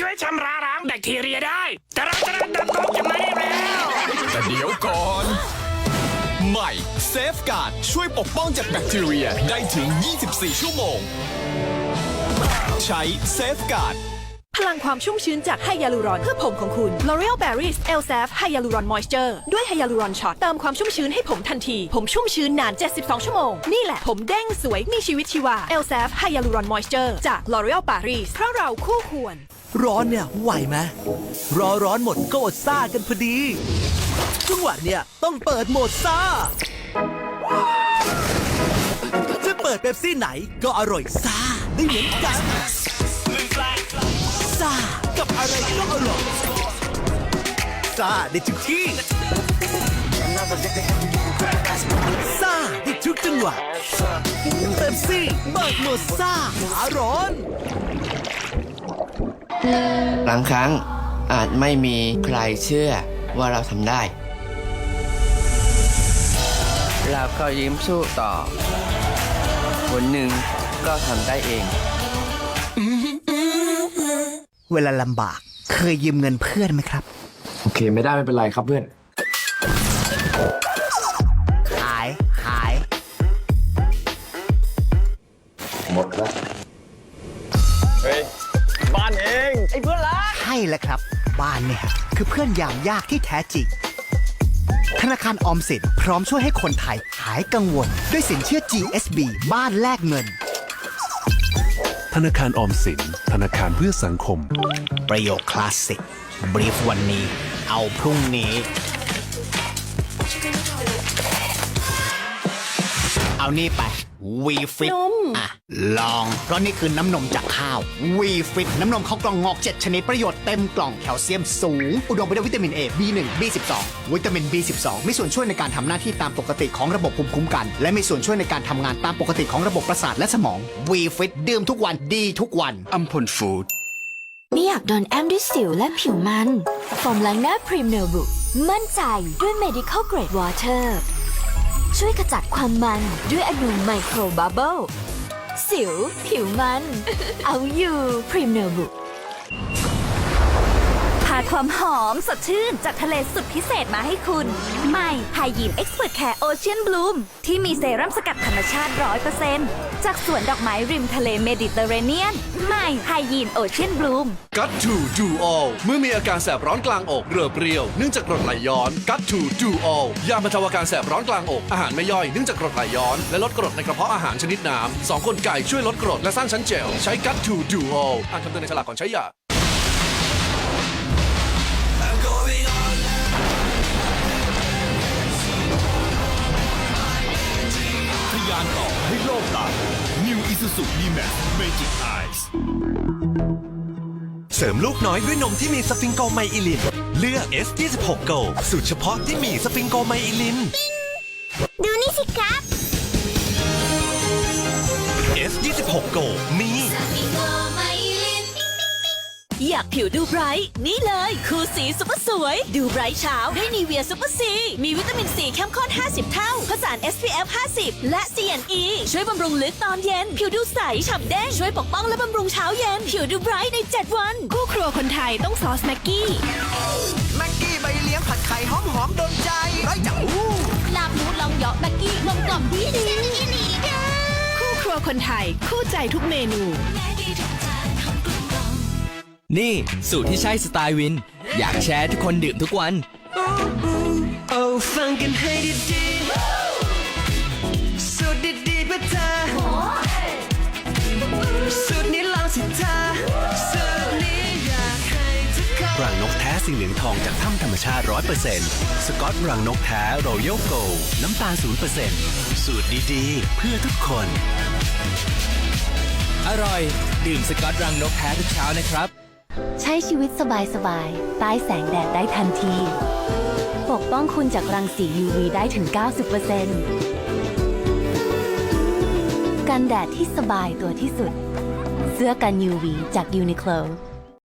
ช่วยชำระล้างแบคทีเรียได้ แต่เราจะเริ่มเติบโตจะมาได้แล้วแต่เดี๋ยวก่อน ใหม่เซฟการ์ดช่วยปกป้องจากแบคทีเรียได้ถึง 24 ชั่วโมง ใช้เซฟการ์ดพลังความชุ่มชื้นจากไฮยาลูรอนเพื่อผมของคุณ L'Oreal Paris e l s a f ไฮยาลูรอนมอยเจอร์ด้วยไฮยาลูรอนช็อตเติมความชุ่มชื้นให้ผมทันที ผมชุ่มชื้นนาน 72 ชั่วโมง นี่แหละผมเด้งสวยมีชีวิตชีวา e l s a f ไฮยาลูรอนมอยเจอร์จาก L'Oreal Paris เพราะเราคู่ควร ร้อนเนี่ยไหวไหมรอร้อนหมดก็อดซ่ากันพอดีจังหวะเนี่ยต้องเปิดโหมดซ่า จะเปิดเป๊ปซี่ไหนก็อร่อยซ่าได้เหมือนกันซ่ากับอะไรก็อร่อยซ่าได้ทุกที่ซ่าได้ทุกจังหวะเป๊ปซี่เปิดโหมดซ่าหาร้อน บางครั้งอาจไม่มีใครเชื่อว่าเราทำได้ เราก็ยิ้มสู้ต่อคนหนึ่งก็ทำได้เอง เวลาลำบากเคยยืมเงินเพื่อนไหมครับ โอเค ไม่ได้ไม่เป็นไรครับเพื่อน บ้านเอง ไอ้เพื่อนรักใช่แล้วครับ บ้านเนี่ยคือเพื่อนยามยากที่แท้จริง ธนาคารออมสินพร้อมช่วยให้คนไทยหายกังวล ด้วยสินเชื่อ GSB บ้านแลกเงิน ธนาคารออมสิน ธนาคารเพื่อสังคม ประโยคคลาสสิกบรีฟวันนี้ เอาพรุ่งนี้ เอานี่ไปวีฟิตอะ ลอง เพราะนี่คือน้ำนมจากข้าววีฟิตน้ำนมข้าวกล่องงอก 7 ชนิดประโยชน์เต็มกล่องแคลเซียมสูง อุดมไปด้วยวิตามิน A B1 B12 วิตามิน B12 มีส่วนช่วยในการทำหน้าที่ตามปกติของระบบภูมิคุ้มกัน และมีส่วนช่วยในการทำงานตามปกติของระบบประสาทและสมองวีฟิตดื่มทุกวันดีทุกวัน อัมพลฟู้ด ไม่อยากโดนแอมด้วยสิวและผิวมันโฟมล้างหน้าพรีมเนลบุมั่นใจด้วย medical grade water ช่วยขจัดความมันด้วยอนูไมโครบับเบิลสิว ผิวมัน เอาอยู่พรีเมียร์บุ๊ ความหอมสดชื่นจากทะเลสุดพิเศษมาให้คุณ ใหม่ไฮยีนเอ็กซ์เพรสแคร์โอเชียนบลูมที่มีเซรั่มสกัดธรรมชาติ 100%จากสวนดอกไม้ริมทะเลเมดิเตอร์เรเนียน ใหม่ไฮยีนโอเชียนบลูมกัตทูดูออลเมื่อมีอาการแสบร้อนกลางอกเรือเปรี้ยวเนื่องจากกรดไหลย้อนกัตทูดูออลยาบรรเทาอาการแสบร้อนกลางอกอาหารไม่ย่อยเนื่องจากกรดไหลย้อนและลดกรดในกระเพาะอาหารชนิดน้ำสองกลไก่ช่วยลดกรดและสร้างชั้นเจลใช้กัตทูดูออลอ่านคำเตือนในฉลากก่อนใช้ยาานต่อให้โลกตา New Isuzu D-Max Magic Eyes เสริมลูกน้อยด้วยนมที่มีสฟิงโกไมอิลิน เลือก S26 Go สูตรเฉพาะที่มีสฟิงโกไมอิลิน ดูนี่สิครับ S26 Go มี อยากผิวดูไบรท์นี่เลยคูสีซุปเปอร์สวย ดูไบรท์เช้าด้วยนีเวียซุปเปอร์ซีมีวิตามินซีเข้มข้น 50 เท่าผสาน SPF 50 และ CNE ช่วยบำรุงลึกตอนเย็น ผิวดูใสฉ่ำแดงช่วยปกป้องและบำรุงเช้าเย็น ผิวดูไบรท์ใน 7 วัน คู่ครัวคนไทยต้องซอสแม็กกี้แม็กกี้ใบเลี้ยงผัดไข่หอมหอมโดนใจไร้จังหูลาบหมูลองเหยาะแม็กกี้ลงกล่อมดีดีคู่ครัวคนไทยคู่ใจทุกเมนู นี่สูตรที่ใช่สไตล์วิน อยากแชร์ทุกคนดื่มทุกวัน โอ้ฟังกันให้ดีๆสูตรดีๆเพื่อเธอสูตรนี้ลองสิเธอสูตรนี้อยากให้ทุกคนรังนกแท้สีเหลืองทองจากถ้ำธรรมชาติ100%สกอตรังนกแท้รอยัลโกน้ำตาล0%สูตรดีๆ เพื่อทุกคน อร่อย ดื่มสกอตรังนกแท้ทุกเช้านะครับ ใช้ชีวิตสบายๆ ใต้แสงแดดได้ทันที ปกป้องคุณจากรังสี UV ได้ถึง 90%กันแดดที่สบายตัวที่สุด เสื้อกัน UV จาก Uniqlo